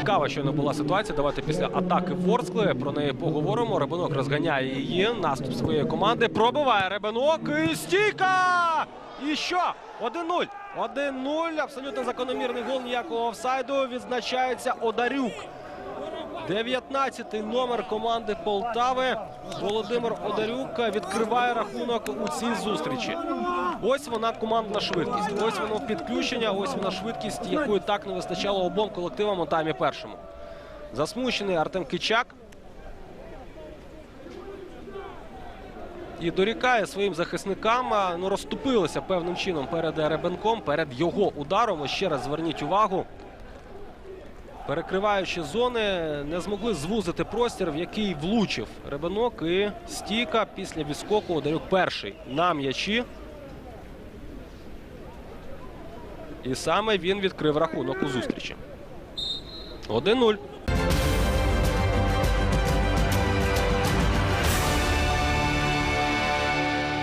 цікава, що не була ситуація. Давайте після атаки Ворскли про неї поговоримо. Ребенок розганяє її. Наступ своєї команди. Пробиває Ребенок. І стійка! І що? 1-0. 1-0. Абсолютно закономірний гол. Ніякого офсайду. Відзначається Одарюк. 19-й номер команди Полтави Володимир Одарюк відкриває рахунок у цій зустрічі. Ось вона командна швидкість. Ось воно підключення. Ось вона швидкість, якої так не вистачало обом колективам у таймі першому. Засмучений Артем Кичак. І дорікає своїм захисникам. Ну, розступилися певним чином перед Ребенком, перед його ударом. Ще раз зверніть увагу. Перекриваючи зони, не змогли звузити простір, в який влучив Ребенок. І стійка після відскоку Одарюк перший на м'ячі. І саме він відкрив рахунок у зустрічі. 1-0.